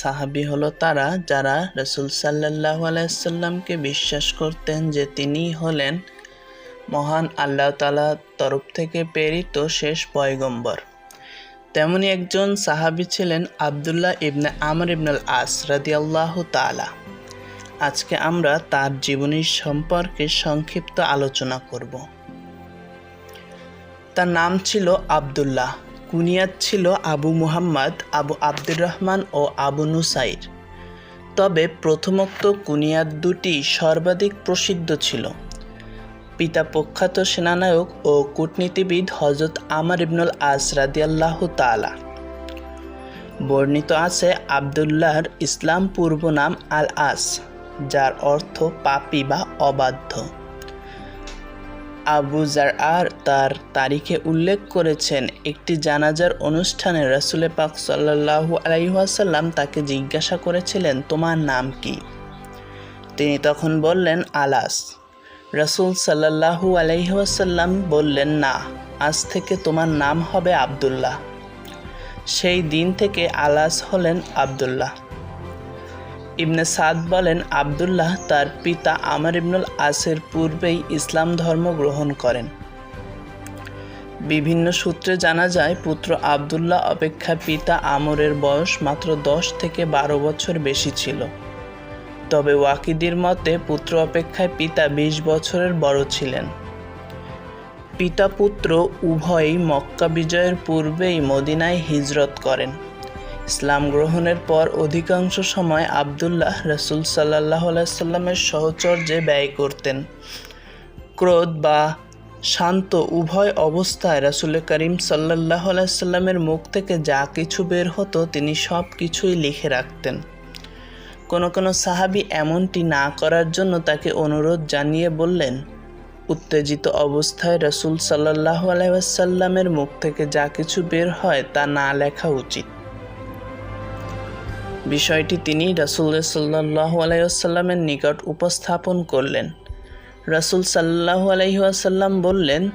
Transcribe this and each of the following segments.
সাহাবি হলো তারা যারা রসুল সাল্লাহ আলাইসাল্লামকে বিশ্বাস করতেন যে তিনি হলেন মহান আল্লাহ তালা তরফ থেকে প্রেরিত শেষ পয়গম্বর। তেমনি একজন সাহাবি ছিলেন আবদুল্লাহ ইবনে আমর ইবনুল আস রাদিয়াল্লাহ তালা আজকে আমরা তার জীবনী সম্পর্কে সংক্ষিপ্ত আলোচনা করব। তার নাম ছিল আবদুল্লাহ। কুনিয়াত ছিল আবু মুহাম্মদ, আবু আব্দুর রহমান ও আবু নুসাইর। তবে প্রথমোক্ত কুনিয়াত দুটি সর্বাধিক প্রসিদ্ধ ছিল। পিতা প্রখ্যাত সেনানায়ক ও কূটনীতিবিদ হজরত আমর ইবনুল আস রাদিয়াল্লাহ তালা বর্ণিত আছে আবদুল্লাহর ইসলাম পূর্ব নাম আল আস যার অর্থ পাপি বা অবাধ্য। আবু জার আর তার তারিখে উল্লেখ করেছেন। একটি জানাজার অনুষ্ঠানে রাসুলে পাক সাল্লাহু আলাইহাসাল্লাম তাকে জিজ্ঞাসা করেছিলেন, তোমার নাম কি? তিনি তখন বললেন, আলাস। রাসুল সাল্লাহু আলাইহাসাল্লাম বললেন, না, আজ থেকে তোমার নাম হবে আবদুল্লাহ। সেই দিন থেকে আলাস হলেন আবদুল্লাহ। ইবনে সাদ বলেন, আবদুল্লাহ তার পিতা আমর ইবনুল আসের পূর্বেই ইসলাম ধর্ম গ্রহণ করেন। বিভিন্ন সূত্রে জানা যায়, পুত্র আবদুল্লাহ অপেক্ষা পিতা আমরের বয়স মাত্র দশ থেকে বারো বছর বেশি ছিল। তবে ওয়াকিদির মতে পুত্র অপেক্ষায় পিতা বিশ বছরের বড় ছিলেন। পিতা পুত্র উভয়ই মক্কা বিজয়ের পূর্বেই মদিনায় হিজরত করেন। ইসলাম গ্রহণের পর অধিকাংশ সময় আবদুল্লাহ রসুল সাল্লাহ সাল্লামের সহচর্যে ব্যয় করতেন। ক্রোধ বা শান্ত উভয় অবস্থায় রাসুল করিম সাল্লাহ সাল্লামের মুখ থেকে যা কিছু বের হতো তিনি সব কিছুই লিখে রাখতেন। কোনো কোনো সাহাবি এমনটি না করার জন্য তাকে অনুরোধ জানিয়ে বললেন, উত্তেজিত অবস্থায় রসুল সাল্লাহ আলাইসাল্লামের মুখ থেকে যা কিছু বের হয় তা না লেখা উচিত। বিষয়টি তিনি রাসুল সাল্লাহ আলাইসাল্লামের নিকট উপস্থাপন করলেন। রাসুল সাল্লাহ আলাইসাল্লাম বললেন,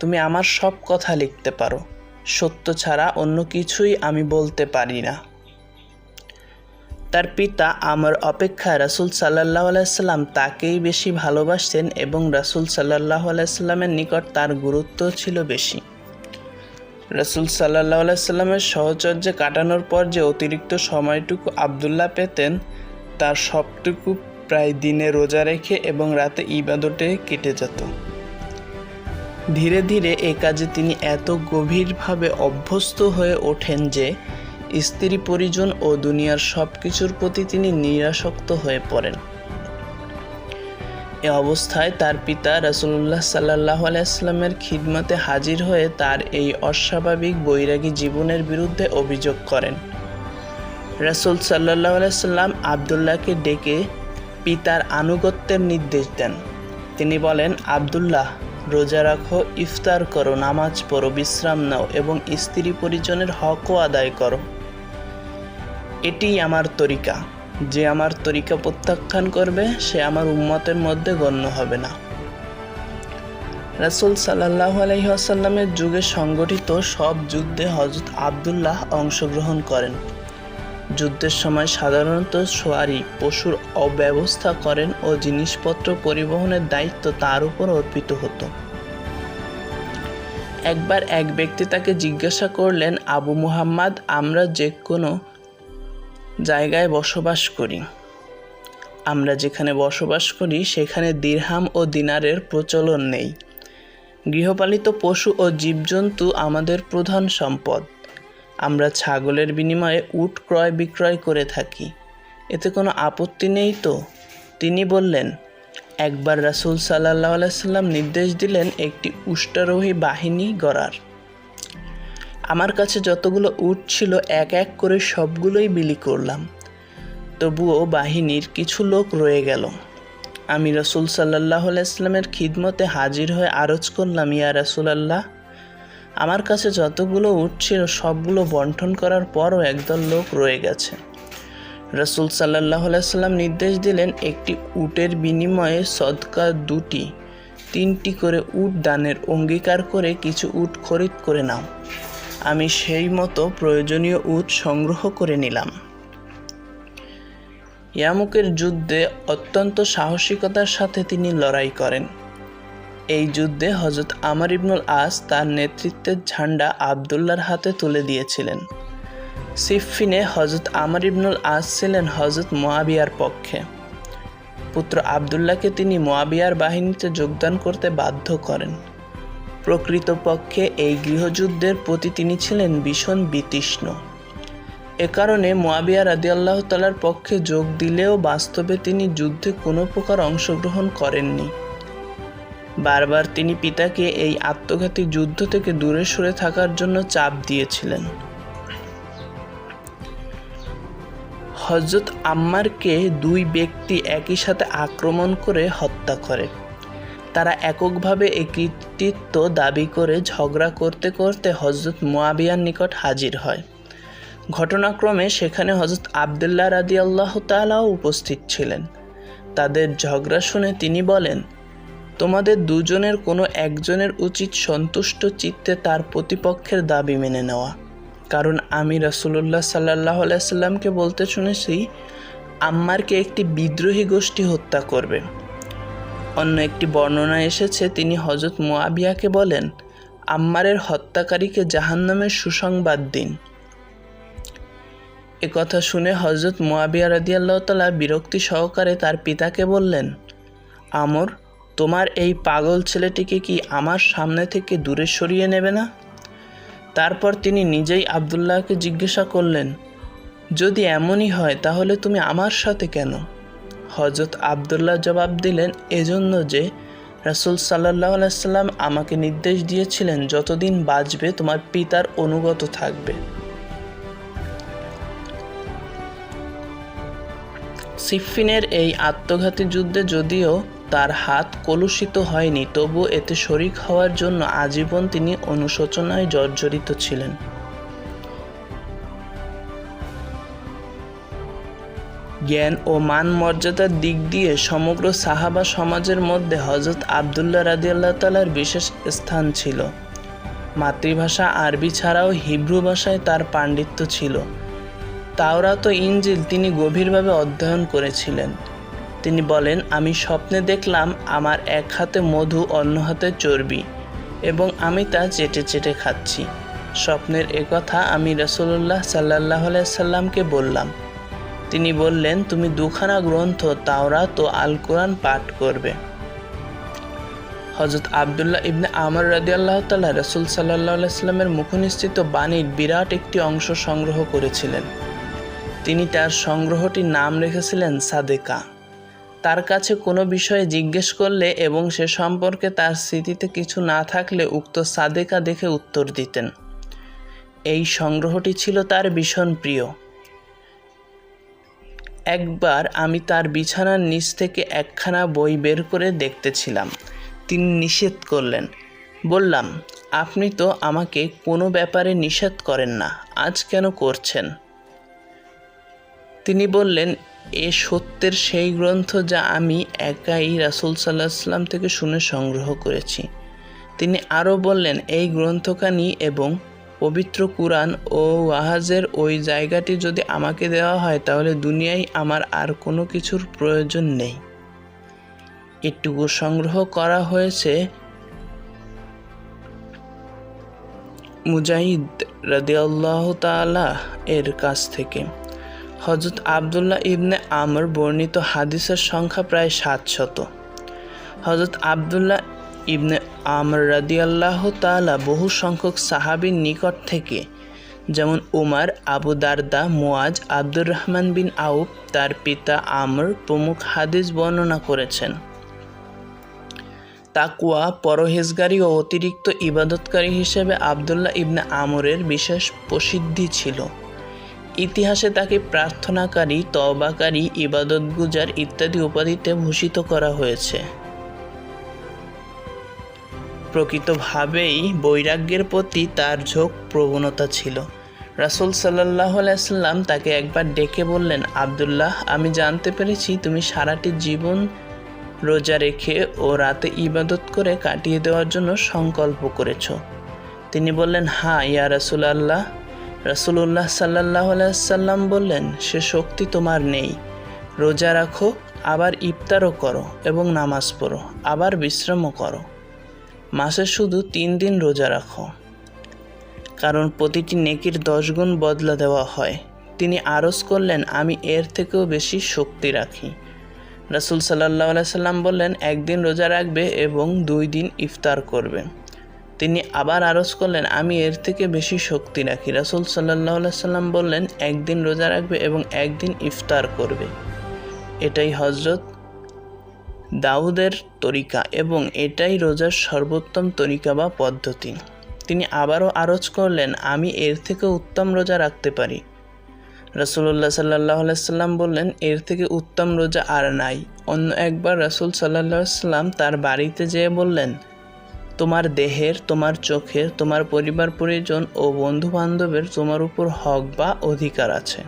তুমি আমার সব কথা লিখতে পারো। সত্য ছাড়া অন্য কিছুই আমি বলতে পারি না। তার পিতা আমার অপেক্ষা রাসুল সাল্লাহ আলাইসাল্লাম তাকেই বেশি ভালোবাসতেন এবং রাসুল সাল্লাহ আলাইসাল্লামের নিকট তার গুরুত্ব ছিল বেশি। রসুল সাল্লাহ সাল্লামের সহচর্যে কাটানোর পর যে অতিরিক্ত সময়টুকু আবদুল্লাহ পেতেন, তার সবটুকু প্রায় দিনে রোজা রেখে এবং রাতে ইবাদতে কেটে যেত। ধীরে ধীরে এ কাজে তিনি এত গভীরভাবে অভ্যস্ত হয়ে ওঠেন যে স্ত্রী পরিজন ও দুনিয়ার সব কিছুর প্রতি তিনি নিরাসক্ত হয়ে পড়েন। এ অবস্থায় তার পিতা রাসুল্লাহ সাল্লাহ আলাইস্লামের খিদমতে হাজির হয়ে তার এই অস্বাভাবিক বৈরাগী জীবনের বিরুদ্ধে অভিযোগ করেন। রাসুল সাল্লাহ আলাইসাল্লাম আবদুল্লাহকে ডেকে পিতার আনুগত্যের নির্দেশ দেন। তিনি বলেন, আবদুল্লাহ, রোজা রাখো, ইফতার করো, নামাজ পড়ো, বিশ্রাম নাও এবং স্ত্রী পরিজনের হকও আদায় করো। এটিই আমার তরিকা। যে আমার তরিকা প্রত্যাখ্যান করবে, সে আমার উম্মতের মধ্যে গণ্য হবে না। রাসুল সাল্লাহ আলহিহাসাল্লামের যুগে সংগঠিত সব যুদ্ধে হজরত আবদুল্লাহ অংশগ্রহণ করেন। যুদ্ধের সময় সাধারণত সোয়ারি, পশুর অব্যবস্থা করেন ও জিনিসপত্র পরিবহনের দায়িত্ব তার উপর অর্পিত হতো। একবার এক ব্যক্তি তাকে জিজ্ঞাসা করলেন, আবু মুহাম্মদ, আমরা যে কোনো জায়গায় বসবাস করি। আমরা যেখানে বসবাস করি, সেখানে দিরহাম ও দিনারের প্রচলন নেই। গৃহপালিত পশু ও জীবজন্তু আমাদের প্রধান সম্পদ। আমরা ছাগলের বিনিময়ে উট ক্রয় বিক্রয় করে থাকি। এতে কোনো আপত্তি নেই তো? তিনি বললেন, একবার রাসুল সাল্লাহ আলাইসাল্লাম নির্দেশ দিলেন একটি উষ্টারোহী বাহিনী গড়ার। আমার কাছে যতগুলো উট ছিল, এক এক করে সবগুলোই বিলি করলাম। তবুও বাহিনীর কিছু লোক রয়ে গেল। আমি রসুল সাল্লাহ ইসলামের খিদমতে হাজির হয়ে আরজ করলাম, ইয়া রসুল আল্লাহ আমার কাছে যতগুলো উট ছিল, সবগুলো বন্টন করার পরও একদল লোক রয়ে গেছে। রসুল সাল্লাহ সাল্লাম নির্দেশ দিলেন, একটি উটের বিনিময়ে সদকা দুটি, তিনটি করে উট দানের অঙ্গীকার করে কিছু উট খরিদ করে নাও। আমি সেই মতো প্রয়োজনীয় উট সংগ্রহ করে নিলাম। ইয়ামুকের যুদ্ধে অত্যন্ত সাহসিকতার সাথে তিনি লড়াই করেন। এই যুদ্ধে হজরত আমর ইবনুল আস তার নেতৃত্বের ঝান্ডা আবদুল্লার হাতে তুলে দিয়েছিলেন। সিফিনে হজরত আমার ইবনুল আস ছিলেন হজরত মোয়াবিয়ার পক্ষে। পুত্র আবদুল্লাহকে তিনি মোয়াবিয়ার বাহিনীতে যোগদান করতে বাধ্য করেন। প্রকৃতপক্ষে এই গৃহযুদ্ধের প্রতি তিনি ছিলেন ভীষণ বিতৃষ্ণ। এ কারণে মোয়াবিয়া রাদিয়াল্লাহ তালার পক্ষে যোগ দিলেও বাস্তবে তিনি যুদ্ধে কোনো প্রকার অংশগ্রহণ করেননি। বারবার তিনি পিতাকে এই আত্মঘাতী যুদ্ধ থেকে দূরে সরে থাকার জন্য চাপ দিয়েছিলেন। হজরত আম্মারকে দুই ব্যক্তি একই সাথে আক্রমণ করে হত্যা করে। তারা এককভাবে এই কৃতিত্ব দাবি করে ঝগড়া করতে করতে হজরত মোয়াবিয়ার নিকট হাজির হয়। ঘটনাক্রমে সেখানে হজরত আবদুল্লাহ রাদি আল্লাহ তালাও উপস্থিত ছিলেন। তাদের ঝগড়া শুনে তিনি বলেন, তোমাদের দুজনের কোনো একজনের উচিত সন্তুষ্ট চিত্তে তার প্রতিপক্ষের দাবি মেনে নেওয়া। কারণ আমি রাসুলুল্লাহ সাল্লাহ আলাইসাল্লামকে বলতে শুনেছি, আম্মারকে একটি বিদ্রোহী গোষ্ঠী হত্যা করবে। অন্য একটি বর্ণনা এসেছে, তিনি হজরত মোয়াবিয়াকে বলেন, আম্মারের হত্যাকারীকে জাহান্নামের সুসংবাদ দিন। এ কথা শুনে হজরত মোয়াবিয়া রাদিয়াল্লাহ তালা বিরক্তি সহকারে তার পিতাকে বললেন, আমর, তোমার এই পাগল ছেলেটিকে কি আমার সামনে থেকে দূরে সরিয়ে নেবে না? তারপর তিনি নিজেই আবদুল্লাহকে জিজ্ঞাসা করলেন, যদি এমনই হয়, তাহলে তুমি আমার সাথে কেন? হজরত আবদুল্লাহ জবাব দিলেন, এজন্য যে রাসুল সাল্লাহ আলাইসাল্লাম আমাকে নির্দেশ দিয়েছিলেন, যতদিন বাঁচবে তোমার পিতার অনুগত থাকবে। সিফিনের এই আত্মঘাতী যুদ্ধে যদিও তার হাত কলুষিত হয়নি তবু এতে শরিক হওয়ার জন্য আজীবন তিনি অনুশোচনায় জর্জরিত ছিলেন। জ্ঞান ও মান মর্যাদার দিক দিয়ে সমগ্র সাহাবা সমাজের মধ্যে হজরত আবদুল্লাহ রাদিয়াল্লাহ তালার বিশেষ স্থান ছিল। মাতৃভাষা আরবি ছাড়াও হিব্রু ভাষায় তার পাণ্ডিত্য ছিল। তাওরাত ইঞ্জিল তিনি গভীরভাবে অধ্যয়ন করেছিলেন। তিনি বলেন, আমি স্বপ্নে দেখলাম আমার এক হাতে মধু, অন্য হাতে চর্বি এবং আমি তা চেটে চেটে খাচ্ছি। স্বপ্নের একথা আমি রসুল্লাহ সাল্লাহ সাল্লামকে বললাম। তিনি বললেন, তুমি দুখানা গ্রন্থ, তাওরাত ও আল কোরআন পাঠ করবে। হজরত আবদুল্লাহ ইবনে আমর রাদি আল্লাহ তাল্লাহ রসুল সাল্লাহ সাল্লামের মুখনিশ্চিত বাণীর বিরাট একটি অংশ সংগ্রহ করেছিলেন। তিনি তার সংগ্রহটির নাম রেখেছিলেন সাদেকা। তার কাছে কোনো বিষয়ে জিজ্ঞেস করলে এবং সে সম্পর্কে তার স্মৃতিতে কিছু না থাকলে উক্ত সাদেকা দেখে উত্তর দিতেন। এই সংগ্রহটি ছিল তার ভীষণ প্রিয়। একবার আমি তার বিছানার নিচ থেকে একখানা বই বের করে দেখতেছিলাম। তিনি নিষেধ করলেন। বললাম, আপনি তো আমাকে কোনো ব্যাপারে নিষেধ করেন না। আজ কেন করছেন? তিনি বললেন, এ সত্যের সেই গ্রন্থ যা আমি একাই রাসুল সাল্লাহ থেকে শুনে সংগ্রহ করেছি। তিনি আরও বললেন, এই গ্রন্থখানি এবং পবিত্র কুরআন ও ওয়াহাজের ওই জায়গাটি যদি আমাকে দেওয়া হয়, তাহলে দুনিয়ায় আমার আর কোনো কিছুর প্রয়োজন নেই। এটুকু সংগ্রহ করা হয়েছে মুজাহিদ রাদিয়াল্লাহ তালা এর কাছ থেকে। হজরত আবদুল্লাহ ইবনে আমর বর্ণিত হাদিসের সংখ্যা প্রায় সাতশত। হজরত আবদুল্লাহ ইবনে আমর রাদিয়াল্লাহ তালা বহু সংখ্যক সাহাবির নিকট থেকে, যেমন উমার, আবু দারদা মুয়াজ আব্দুর রহমান বিন আউব তার পিতা আমর প্রমুখ হাদিস বর্ণনা করেছেন। তাকুয়া পরহেজগারী ও অতিরিক্ত ইবাদতকারী হিসেবে আবদুল্লাহ ইবনে আমরের বিশেষ প্রসিদ্ধি ছিল। ইতিহাসে তাকে প্রার্থনাকারী তবাকারী ইবাদতগুজার ইত্যাদি উপাধিতে ভূষিত করা হয়েছে। প্রকৃতভাবেই বৈরাগ্যের প্রতি তার ঝোঁক প্রবণতা ছিল। রাসুল সাল্লাহ আলাইসাল্লাম তাকে একবার ডেকে বললেন, আবদুল্লাহ, আমি জানতে পেরেছি তুমি সারাটি জীবন রোজা রেখে ও রাতে ইবাদত করে কাটিয়ে দেওয়ার জন্য সংকল্প করেছ। তিনি বললেন হ্যাঁ ইয়া রাসুল আল্লাহ রাসুল্লাহ সাল্লাহ আলাইসাল্লাম বললেন, সে শক্তি তোমার নেই। রোজা রাখো, আবার ইফতারও করো এবং নামাজ পড়ো, আবার বিশ্রামও করো। মাসে শুধু তিন দিন রোজা রাখো। কারণ প্রতিটি নেকির দশ গুণ বদলা দেওয়া হয়। তিনি আরজ করলেন, আমি এর থেকেও বেশি শক্তি রাখি। রাসুল সাল্লাহ সাল্লাম বললেন, একদিন রোজা রাখবে এবং দুই দিন ইফতার করবে। তিনি আবার আরজ করলেন, আমি এর থেকে বেশি শক্তি রাখি। রাসুল সাল্লাহ সাল্লাম বললেন, একদিন রোজা রাখবে এবং একদিন ইফতার করবে। এটাই হজরত দাউদের তরিকা এবং এটাই রোজার সর্বোত্তম তরিকা বা পদ্ধতি। তিনি আবারও আরজ করলেন, আমি এর থেকে উত্তম রোজা রাখতে পারি। রসুল্লাহ সাল্লাহ সাল্লাম বললেন, এর থেকে উত্তম রোজা আর নাই। অন্য একবার রসুল সাল্লাহ সাল্লাম তার বাড়িতে যেয়ে বললেন, তোমার দেহের, তোমার চোখের, তোমার পরিবার পরিজন ও বন্ধু বান্ধবের তোমার উপর হক বা অধিকার আছে।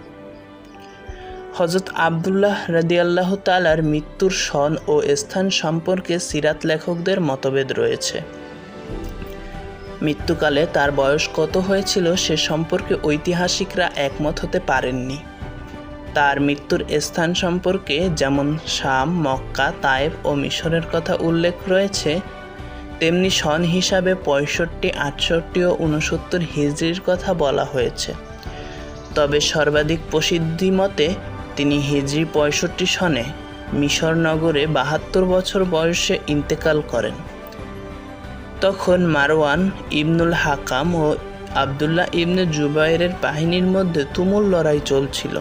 হজরত আবদুল্লাহ রাদিয়াল্লাহ তালার মৃত্যুর সন ও স্থান সম্পর্কে সিরাত লেখকদের মতভেদ রয়েছে। মৃত্যুকালে তার বয়স কত হয়েছিল সে সম্পর্কে ঐতিহাসিকরা একমত হতে পারেননি। তার মৃত্যুর স্থান সম্পর্কে যেমন শাম, মক্কা তায়েব ও মিশরের কথা উল্লেখ রয়েছে, তেমনি সন হিসাবে পঁয়ষট্টি, আটষট্টি ও উনসত্তর হিজড়ির কথা বলা হয়েছে। তবে সর্বাধিক প্রসিদ্ধি মতে তিনি হিজরি পঁয়ষট্টি সনে মিশর নগরে বাহাত্তর বছর বয়সে ইন্তেকাল করেন। তখন মারওয়ান ইবনুল হাকাম ও আবদুল্লাহ ইবনে জুবাইরের বাহিনীর মধ্যে তুমুল লড়াই চলছিল।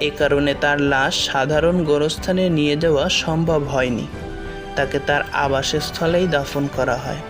এ কারণে তার লাশ সাধারণ গোরস্থানে নিয়ে যাওয়া সম্ভব হয়নি। তাকে তার আবাসস্থলেই দাফন করা হয়।